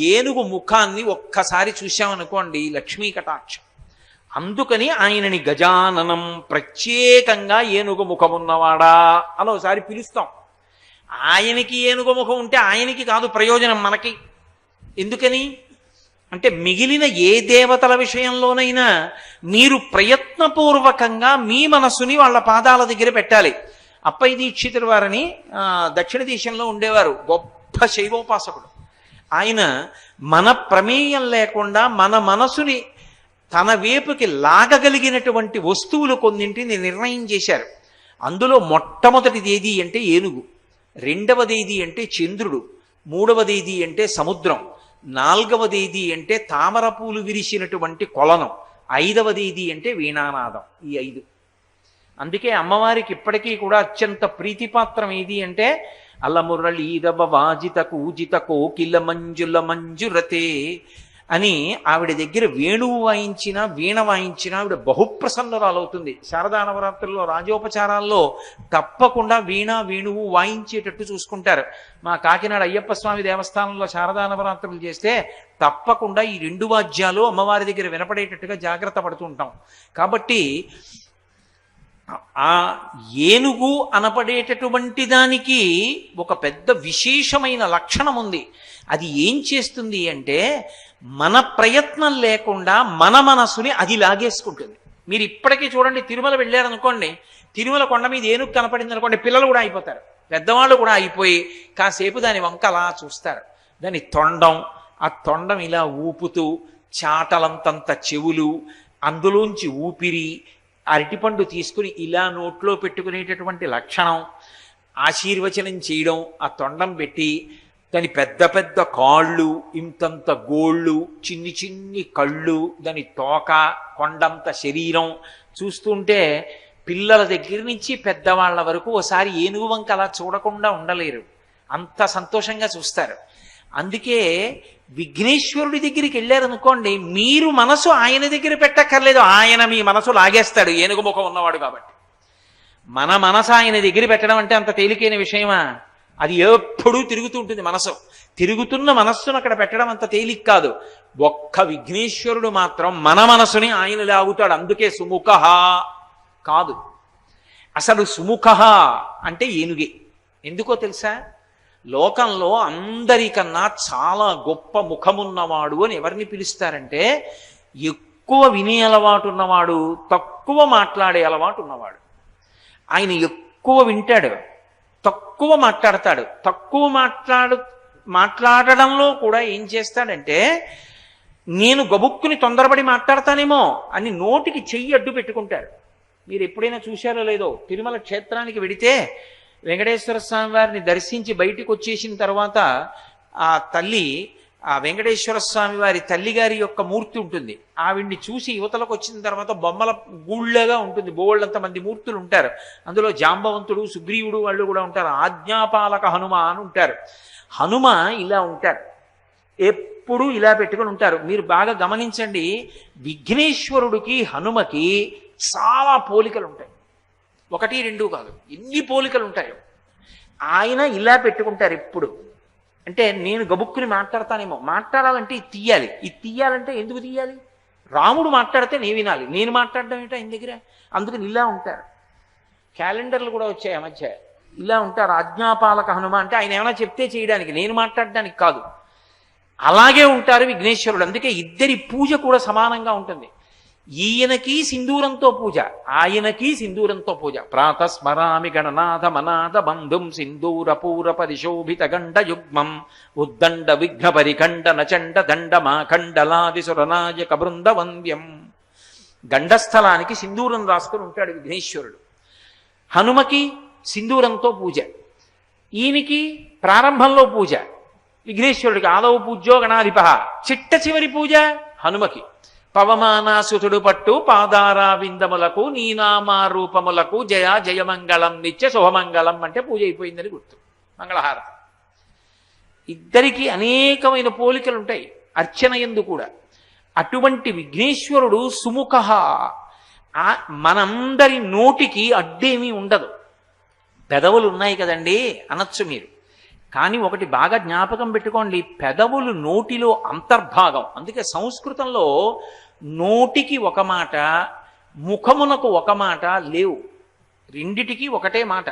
ఏనుగు ముఖాన్ని ఒక్కసారి చూశామనుకోండి లక్ష్మీ కటాక్షం. అందుకని ఆయనని గజాననం ప్రత్యేకంగా ఏనుగు ముఖమున్నవాడా అని ఒకసారి పిలుస్తాం. ఆయనకి ఏనుగు ముఖం ఉంటే ఆయనకి కాదు ప్రయోజనం మనకి. ఎందుకని? అంటే మిగిలిన ఏ దేవతల విషయంలోనైనా మీరు ప్రయత్నపూర్వకంగా మీ మనస్సుని వాళ్ళ పాదాల దగ్గర పెట్టాలి. అప్పై దీక్షితుల వారని దక్షిణ దేశంలో ఉండేవారు. గొప్ప శైవోపాసకుడు. ఆయన మన ప్రమేయం లేకుండా మన మనసుని తన వైపుకి లాగగలిగినటువంటి వస్తువులు కొన్నింటిని నిర్ణయం చేశారు. అందులో మొట్టమొదటిది ఏది అంటే ఏనుగు. రెండవదేది అంటే చంద్రుడు. మూడవదేది అంటే సముద్రం. నాలుగవది అంటే తామర పూలు విరిసినటువంటి కొలనం. ఐదవదేది అంటే వీణానాదం ఈ ఐదు. అందుకే అమ్మవారికి ఇప్పటికీ కూడా అత్యంత ప్రీతిపాత్రం ఏది అంటే అల్లమురళీరవ వాజిత కూజిత కోకిల మంజుల మంజురతే అని ఆవిడ దగ్గర వేణువు వాయించిన వీణ వాయించిన ఆవిడ బహుప్రసన్నురాలవుతుంది. శారదా నవరాత్రుల్లో రాజోపచారాల్లో తప్పకుండా వీణ వేణువు వాయించేటట్టు చూసుకుంటారు. మా కాకినాడ అయ్యప్ప స్వామి దేవస్థానంలో శారదా నవరాత్రులు చేస్తే తప్పకుండా ఈ రెండు వాద్యాలు అమ్మవారి దగ్గర వినపడేటట్టుగా జాగ్రత్త పడుతుంటాం కాబట్టి ఆ ఏనుగు అనపడేటటువంటి దానికి ఒక పెద్ద విశేషమైన లక్షణం ఉంది. అది ఏం చేస్తుంది అంటే మన ప్రయత్నం లేకుండా మన మనసుని అది లాగేసుకుంటుంది. మీరు ఇప్పటికీ చూడండి తిరుమల వెళ్ళారనుకోండి తిరుమల కొండ మీద ఏనుగు కనపడింది అనుకోండి పిల్లలు కూడా అయిపోతారు. పెద్దవాళ్ళు కూడా అయిపోయి కాసేపు దాని వంక అలా చూస్తారు. దాని తొండం ఆ తొండం ఇలా ఊపుతూ చాటలంతంత చెవులు అందులోంచి ఊపిరి అరటిపండు తీసుకుని ఇలా నోట్లో పెట్టుకునేటటువంటి లక్షణం ఆశీర్వచనం చేయడం ఆ తొండం పెట్టి దాని పెద్ద పెద్ద కాళ్ళు ఇంతంత గోళ్ళు చిన్ని చిన్ని కళ్ళు దాని తోక కొండంత శరీరం చూస్తుంటే పిల్లల దగ్గర నుంచి పెద్దవాళ్ళ వరకు ఒకసారి ఏనుగు వంక అలా చూడకుండా ఉండలేరు. అంత సంతోషంగా చూస్తారు. అందుకే విఘ్నేశ్వరుడి దగ్గరికి వెళ్ళారనుకోండి మీరు మనసు ఆయన దగ్గర పెట్టక్కర్లేదు. ఆయన మీ మనసు లాగేస్తాడు. ఏనుగు ముఖం ఉన్నవాడు కాబట్టి. మన మనసు ఆయన దగ్గర పెట్టడం అంటే అంత తేలికైన విషయమా? అది ఎప్పుడూ తిరుగుతూ ఉంటుంది మనసు. తిరుగుతున్న మనస్సును అక్కడ పెట్టడం అంత తేలిక కాదు. ఒక్క విఘ్నేశ్వరుడు మాత్రం మన మనసుని ఆయన లాగుతాడు. అందుకే సుముఖ కాదు. అసలు సుముఖ అంటే ఏనుగే. ఎందుకో తెలుసా? లోకంలో అందరికన్నా చాలా గొప్ప ముఖమున్నవాడు అని ఎవరిని పిలుస్తారంటే ఎక్కువ వినే అలవాటు ఉన్నవాడు తక్కువ మాట్లాడే అలవాటు ఉన్నవాడు. ఆయన ఎక్కువ వింటాడు తక్కువ మాట్లాడతాడు. తక్కువ మాట్లాడు మాట్లాడడంలో కూడా ఏం చేస్తాడంటే నేను గబుక్కుని తొందరపడి మాట్లాడతానేమో అని నోటికి చెయ్యి అడ్డు పెట్టుకుంటాడు. మీరు ఎప్పుడైనా చూశారో లేదో తిరుమల క్షేత్రానికి వెడితే వెంకటేశ్వర స్వామి వారిని దర్శించి బయటికి వచ్చేసిన తర్వాత ఆ తల్లి ఆ వెంకటేశ్వర స్వామి వారి తల్లిగారి యొక్క మూర్తి ఉంటుంది. ఆవిడ్ని చూసి యువతలకు వచ్చిన తర్వాత బొమ్మల గూళ్ళగా ఉంటుంది. బోళ్ళంత మంది మూర్తులు ఉంటారు. అందులో జాంబవంతుడు సుగ్రీవుడు వాళ్ళు కూడా ఉంటారు. ఆజ్ఞాపాలక హనుమ అని ఉంటారు. హనుమ ఇలా ఉంటారు ఎప్పుడు ఇలా పెట్టుకుని ఉంటారు. మీరు బాగా గమనించండి విఘ్నేశ్వరుడికి హనుమకి చాలా పోలికలు ఉంటాయి. ఒకటి రెండు కాదు. ఎన్ని పోలికలు ఉంటాయో. ఆయన ఇలా పెట్టుకుంటారు ఎప్పుడు అంటే నేను గబుక్కుని మాట్లాడతానేమో. మాట్లాడాలంటే ఇది తీయాలి. ఇది తీయాలంటే ఎందుకు తీయాలి? రాముడు మాట్లాడితే నేను వినాలి. నేను మాట్లాడడం ఏంటో ఆయన దగ్గర? అందుకని ఇలా ఉంటారు క్యాలెండర్లు కూడా వచ్చాయి ఆ మధ్య. ఇలా ఉంటారు. ఆజ్ఞాపాలక హనుమ అంటే ఆయన ఏమైనా చెప్తే చేయడానికి. నేను మాట్లాడడానికి కాదు. అలాగే ఉంటారు విఘ్నేశ్వరుడు. అందుకే ఇద్దరి పూజ కూడా సమానంగా ఉంటుంది. ఈయనకి సింధూరంతో పూజ ఆయనకి సింధూరంతో పూజ. ప్రాతస్మరామి గణనాథ మనాథ బంధుం సింధూర పూర పరిశోభిత గండ యుగ్మం ఉద్దండ విఘ్న పరిఖండ నచండ దండ మాఖండలాది సురనాయక బృంద వంద్యం గండస్థలానికి సింధూరం రాసుకుని ఉంటాడు విఘ్నేశ్వరుడు. హనుమకి సింధూరంతో పూజ ఈయనకి ప్రారంభంలో పూజ విఘ్నేశ్వరుడికి ఆదవ పూజ్యో గణాధిప చిట్ట చివరి పూజ హనుమకి. పవమానాసుతుడు పట్టు పాదారావిందములకు విందములకు జయ జయమంగళం నిత్య శుభమంగళం అంటే పూజ అయిపోయిందని గుర్తు. మంగళహారతి ఇద్దరికి అనేకమైన పోలికలు ఉంటాయి అర్చన ఎందు కూడా. అటువంటి విఘ్నేశ్వరుడు సుముఖ. మనందరి నోటికి అడ్డేమీ ఉండదు. పెదవులు ఉన్నాయి కదండి అనొచ్చు మీరు. కానీ ఒకటి బాగా జ్ఞాపకం పెట్టుకోండి పెదవులు నోటిలో అంతర్భాగం. అందుకే సంస్కృతంలో నోటికి ఒక మాట ముఖమునకు ఒక మాట లేవు. రెండిటికి ఒకటే మాట.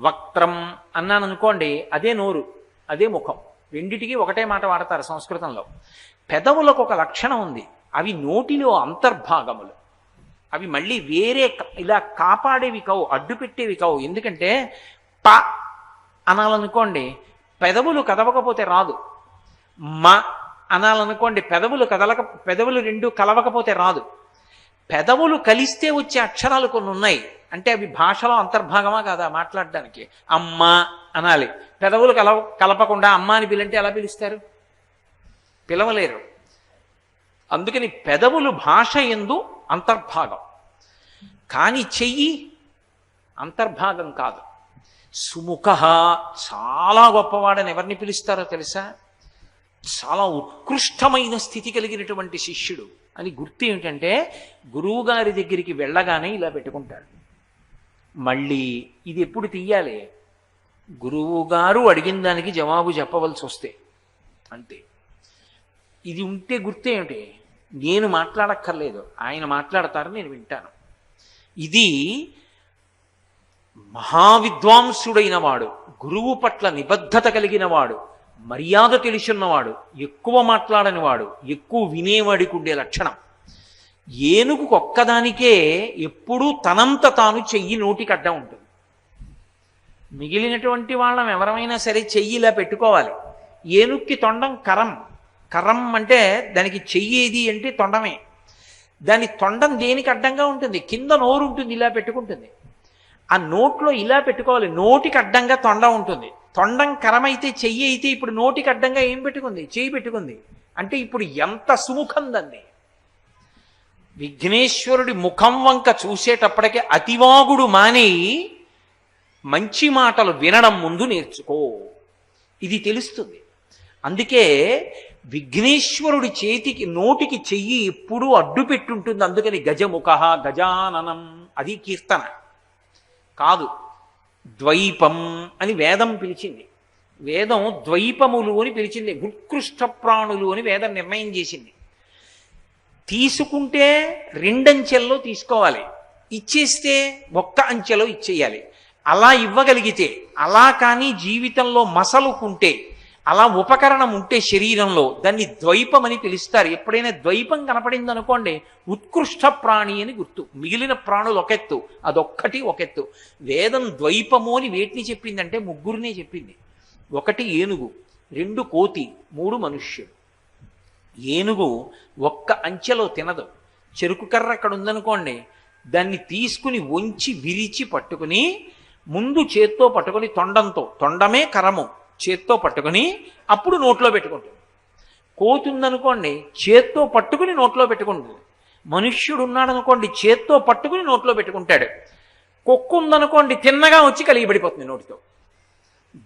వక్త్రం అన్నాను అనుకోండి అదే నోరు అదే ముఖం. రెండిటికి ఒకటే మాట వాడతారు సంస్కృతంలో. పెదవులకు ఒక లక్షణం ఉంది. అవి నోటిలో అంతర్భాగములు. అవి మళ్ళీ వేరే ఇలా కాపాడేవి కావు అడ్డు పెట్టేవి కావు. ఎందుకంటే ప అనాలనుకోండి పెదవులు కదవకపోతే రాదు. మ అనాలనుకోండి పెదవులు కదలక పెదవులు రెండు కలవకపోతే రాదు. పెదవులు కలిస్తే వచ్చే అక్షరాలు కొన్ని ఉన్నాయి. అంటే అవి భాషలో అంతర్భాగమా కాదా మాట్లాడడానికి? అమ్మ అనాలి. పెదవులు కలవ కలపకుండా అమ్మ అని పిలంటే ఎలా పిలుస్తారు? పిలవలేరు. అందుకని పెదవులు భాష ఎందు అంతర్భాగం. కానీ చెయ్యి అంతర్భాగం కాదు. సుముఖ. చాలా గొప్పవాడని ఎవరిని పిలుస్తారో తెలుసా? చాలా ఉత్కృష్టమైన స్థితి కలిగినటువంటి శిష్యుడు. అని గుర్తు ఏమిటంటే గురువుగారి దగ్గరికి వెళ్ళగానే ఇలా పెట్టుకుంటాడు. మళ్ళీ ఇది ఎప్పుడు తీయాలి? గురువుగారు అడిగిన దానికి జవాబు చెప్పవలసి వస్తే. అంతే. ఇది ఉంటే గుర్తేమిటి నేను మాట్లాడక్కర్లేదు. ఆయన మాట్లాడతారు నేను వింటాను. ఇది మహావిద్వాంసుడైన వాడు గురువు పట్ల నిబద్ధత కలిగిన వాడు మర్యాద తెలుసున్నవాడు ఎక్కువ మాట్లాడని వాడు ఎక్కువ వినేవాడికి ఉండే లక్షణం. ఏనుగు ఒక్కదానికే ఎప్పుడూ తనంత తాను చెయ్యి నోటికి అడ్డం ఉంటుంది. మిగిలినటువంటి వాళ్ళం ఎవరమైనా సరే చెయ్యి ఇలా పెట్టుకోవాలి. ఏనుక్కి తొండం కరం. కరం అంటే దానికి చెయ్యి అంటే తొండమే. దాని తొండం దేనికి అడ్డంగా ఉంటుంది? కింద నోరు ఉంటుంది ఇలా పెట్టుకుంటుంది. ఆ నోట్లో ఇలా పెట్టుకోవాలి. నోటికి అడ్డంగా తొండ ఉంటుంది. తొండం కరమైతే చెయ్యి అయితే ఇప్పుడు నోటికి అడ్డంగా ఏం పెట్టుకుంది? చెయ్యి పెట్టుకుంది. అంటే ఇప్పుడు ఎంత సుముఖం దండి విఘ్నేశ్వరుడి ముఖం వంక చూసేటప్పటికే అతివాగుడు మాని మంచి మాటలు వినడం ముందు నేర్చుకో. ఇది తెలుస్తుంది. అందుకే విఘ్నేశ్వరుడి చేతికి నోటికి చెయ్యి ఎప్పుడూ అడ్డు పెట్టుంటుంది అందుకని గజముఖ గజాననం. అది కీర్తన. కాదు. ద్వైపం అని వేదం పిలిచింది. వేదం ద్వైపములు అని పిలిచింది. ఉత్కృష్ట ప్రాణులు అని వేదం నిర్ణయం చేసింది. తీసుకుంటే రెండంచెల్లో తీసుకోవాలి. ఇచ్చేస్తే ఒక్క అంచెలో ఇచ్చేయాలి. అలా ఇవ్వగలిగితే అలా కానీ జీవితంలో మసలుకుంటే అలా ఉపకరణం ఉంటే శరీరంలో దాన్ని ద్వైపం అని పిలుస్తారు. ఎప్పుడైనా ద్వైపం కనపడింది అనుకోండి ఉత్కృష్ట ప్రాణి అని గుర్తు. మిగిలిన ప్రాణులు ఒకెత్తు. అదొక్కటి ఒకెత్తు. వేదం ద్వైపము అని వేటిని చెప్పిందంటే ముగ్గురినే చెప్పింది. ఒకటి ఏనుగు రెండు కోతి మూడు మనుష్యుడు ఏనుగు ఒక్క అంచెలో తినదు. చెరుకు కర్ర అక్కడ ఉందనుకోండి దాన్ని తీసుకుని వంచి విరిచి పట్టుకుని ముందు చేత్తో పట్టుకొని తొండంతో తొండమే కరము. చేత్తో పట్టుకొని అప్పుడు నోట్లో పెట్టుకుంటుంది. కోతుందనుకోండి చేత్తో పట్టుకుని నోట్లో పెట్టుకుంటుంది. మనుష్యుడు ఉన్నాడనుకోండి చేత్తో పట్టుకుని నోట్లో పెట్టుకుంటాడు. కుక్క ఉందనుకోండి తిన్నగా వచ్చి కలిగిపడిపోతుంది నోటితో.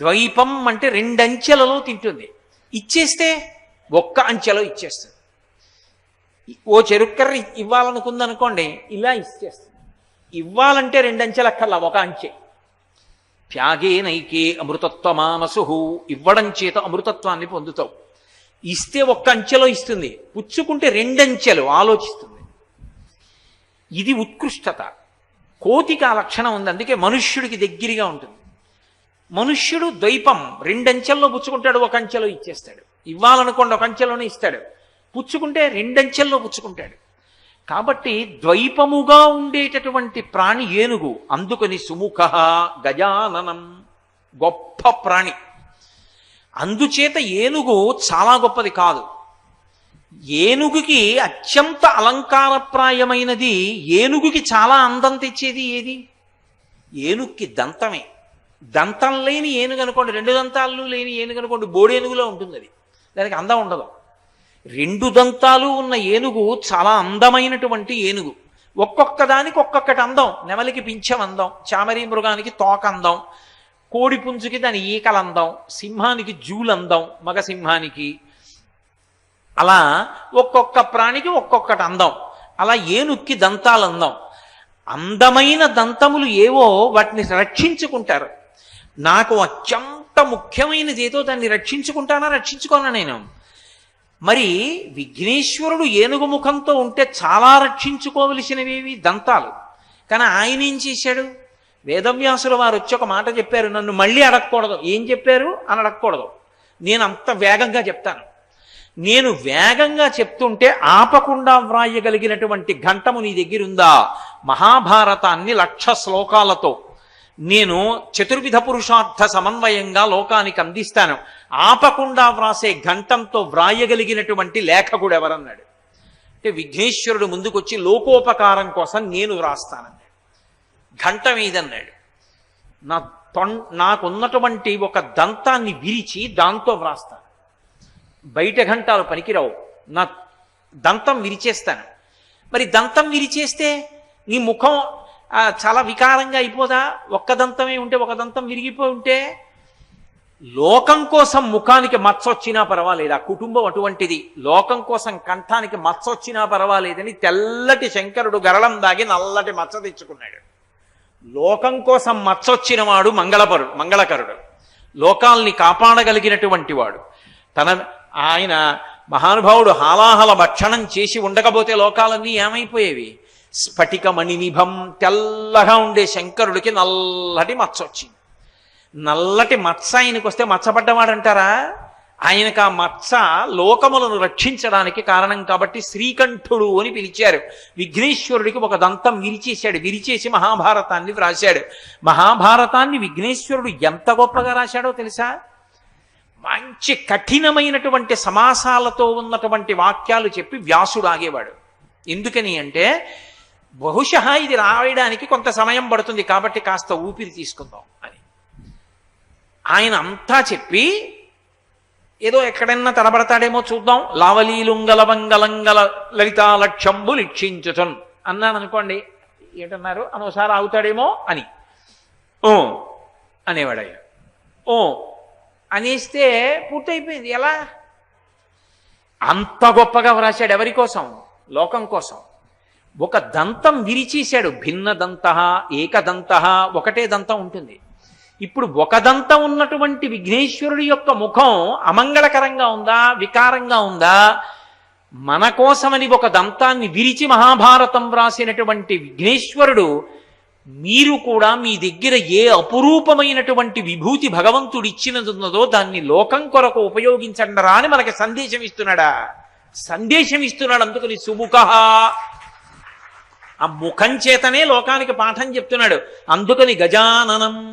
ద్వైపం అంటే రెండంచెలలో తింటుంది. ఇచ్చేస్తే ఒక్క అంచెలో ఇచ్చేస్తుంది. ఓ చెరుక్కర్ర ఇవ్వాలనుకుందనుకోండి ఇలా ఇచ్చేస్తుంది. ఇవ్వాలంటే రెండంచెలక్కర్లా ఒక అంచె. త్యాగే నైకే అమృతత్వమానసు. ఇవ్వడం చేత అమృతత్వాన్ని పొందుతావు. ఇస్తే ఒక్క అంచెలో ఇస్తుంది. పుచ్చుకుంటే రెండంచెలు ఆలోచిస్తుంది. ఇది ఉత్కృష్టత. కోతికి ఆ లక్షణం ఉంది. అందుకే మనుష్యుడికి దగ్గరగా ఉంటుంది. మనుష్యుడు ద్వైపం. రెండంచెల్లో పుచ్చుకుంటాడు ఒక అంచెలో ఇచ్చేస్తాడు. ఇవ్వాలనుకోండి ఒక అంచెలోనే ఇస్తాడు. పుచ్చుకుంటే రెండంచెల్లో పుచ్చుకుంటాడు. కాబట్టి ద్వైపముగా ఉండేటటువంటి ప్రాణి ఏనుగు. అందుకని సుముఖ గజాననం. గొప్ప ప్రాణి. అందుచేత ఏనుగు చాలా గొప్పది కాదు. ఏనుగుకి అత్యంత అలంకారప్రాయమైనది ఏనుగుకి చాలా అందం తెచ్చేది ఏది? ఏనుగుకి దంతమే. దంతం లేని ఏనుగు అనుకోండి రెండు దంతాలు లేని ఏనుగు అనుకోండి బోడేనుగులో ఉంటుంది అది దానికి అందం ఉండదు. రెండు దంతాలు ఉన్న ఏనుగు చాలా అందమైనటువంటి ఏనుగు. ఒక్కొక్క దానికి ఒక్కొక్కటి అందం. నెమలికి పింఛం అందం చామరి మృగానికి తోక అందం కోడి పుంజుకి దాని ఈకలు అందం సింహానికి జూలందం మగ సింహానికి. అలా ఒక్కొక్క ప్రాణికి ఒక్కొక్కటి అందం. అలా ఏనుక్కి దంతాలు అందం. అందమైన దంతములు ఏవో వాటిని రక్షించుకుంటారు. నాకు అత్యంత ముఖ్యమైనది ఏదో దాన్ని రక్షించుకుంటానా రక్షించుకోనా నేను? మరి విఘ్నేశ్వరుడు ఏనుగు ముఖంతో ఉంటే చాలా రక్షించుకోవలసినవేవి? దంతాలు. కానీ ఆయన ఏం చేశాడు? వేదవ్యాసుల వారు వచ్చి ఒక మాట చెప్పారు నన్ను మళ్ళీ అడగకూడదు. ఏం చెప్పారు? అని అడగకూడదు. నేను అంత వేగంగా చెప్తాను. నేను వేగంగా చెప్తుంటే ఆపకుండా వ్రాయగలిగినటువంటి ఘంటము నీ దగ్గరుందా? మహాభారతాన్ని లక్ష శ్లోకాలతో. నేను చతుర్విధ పురుషార్థ సమన్వయంగా లోకానికి అందిస్తాను. ఆపకుండా వ్రాసే ఘంటంతో వ్రాయగలిగినటువంటి లేఖకుడు ఎవరన్నాడు? అంటే విఘ్నేశ్వరుడు ముందుకొచ్చి లోకోపకారం కోసం నేను వ్రాస్తానన్నాడు. ఘంట మీదన్నాడు నా తొం నాకున్నటువంటి ఒక దంతాన్ని విరిచి దాంతో వ్రాస్తాను. బయట ఘంటాలు పనికిరావు. నా దంతం విరిచేస్తాను. మరి దంతం విరిచేస్తే నీ ముఖం చాలా వికారంగా అయిపోదా? ఒక్క దంతమే ఉంటే ఒక దంతం విరిగిపోయి ఉంటే లోకం కోసం ముఖానికి మచ్చొచ్చినా పర్వాలేదు. ఆ కుటుంబం అటువంటిది. లోకం కోసం కంఠానికి మచ్చొచ్చినా పర్వాలేదని తెల్లటి శంకరుడు గరళం దాగి నల్లటి మచ్చ తెచ్చుకున్నాడు. లోకం కోసం మచ్చొచ్చినవాడు మంగళపరుడు మంగళకరుడు. లోకాల్ని కాపాడగలిగినటువంటి వాడు. తన ఆయన మహానుభావుడు హాలాహల భక్షణం చేసి ఉండకపోతే లోకాలన్నీ ఏమైపోయేవి? స్ఫటిక మణినిభం తెల్లగా ఉండే శంకరుడికి నల్లటి మచ్చ వచ్చింది. నల్లటి మచ్చ ఆయనకు వస్తే మచ్చపడ్డవాడంటారా? ఆయనకు ఆ మచ్చ లోకములను రక్షించడానికి కారణం కాబట్టి శ్రీకంఠుడు అని పిలిచారు. విఘ్నేశ్వరుడికి ఒక దంతం విరిచేశాడు. విరిచేసి మహాభారతాన్ని వ్రాశాడు. మహాభారతాన్ని విఘ్నేశ్వరుడు ఎంత గొప్పగా రాశాడో తెలుసా? మంచి కఠినమైనటువంటి సమాసాలతో ఉన్నటువంటి వాక్యాలు చెప్పి వ్యాసుడు ఆగేవాడు. ఎందుకని అంటే బహుశా ఇది రాయడానికి కొంత సమయం పడుతుంది కాబట్టి కాస్త ఊపిరి తీసుకుందాం అని. ఆయన అంతా చెప్పి ఏదో ఎక్కడన్నా తడబడతాడేమో చూద్దాం. లావలీలుంగల వంగలంగల లలితా లక్ష్యంబు లిక్షించుచన్ అన్నాను అనుకోండి ఏంటన్నారు? అనోసారి ఆగుతాడేమో అని. ఓ అనేవాడయ్య. ఓ అనేస్తే పూర్తయిపోయింది. ఎలా? అంత గొప్పగా వ్రాశాడు ఎవరి కోసం? లోకం కోసం. ఒక దంతం విరిచేశాడు. భిన్న దంత ఏకదంత ఒకటే దంతం ఉంటుంది. ఇప్పుడు ఒక దంతం ఉన్నటువంటి విఘ్నేశ్వరుడి యొక్క ముఖం అమంగళకరంగా ఉందా వికారంగా ఉందా? మన కోసమని ఒక దంతాన్ని విరిచి మహాభారతం వ్రాసినటువంటి విఘ్నేశ్వరుడు మీరు కూడా మీ దగ్గర ఏ అపురూపమైనటువంటి విభూతి భగవంతుడు ఇచ్చినదున్నదో దాన్ని లోకం కొరకు ఉపయోగించండరా అని మనకి సందేశం ఇస్తున్నాడా? సందేశం ఇస్తున్నాడు. అందుకని సుముఖ ఆ ముఖం చేతనే లోకానికి పాఠం చెప్తున్నాడు. అందుకని గజాననం.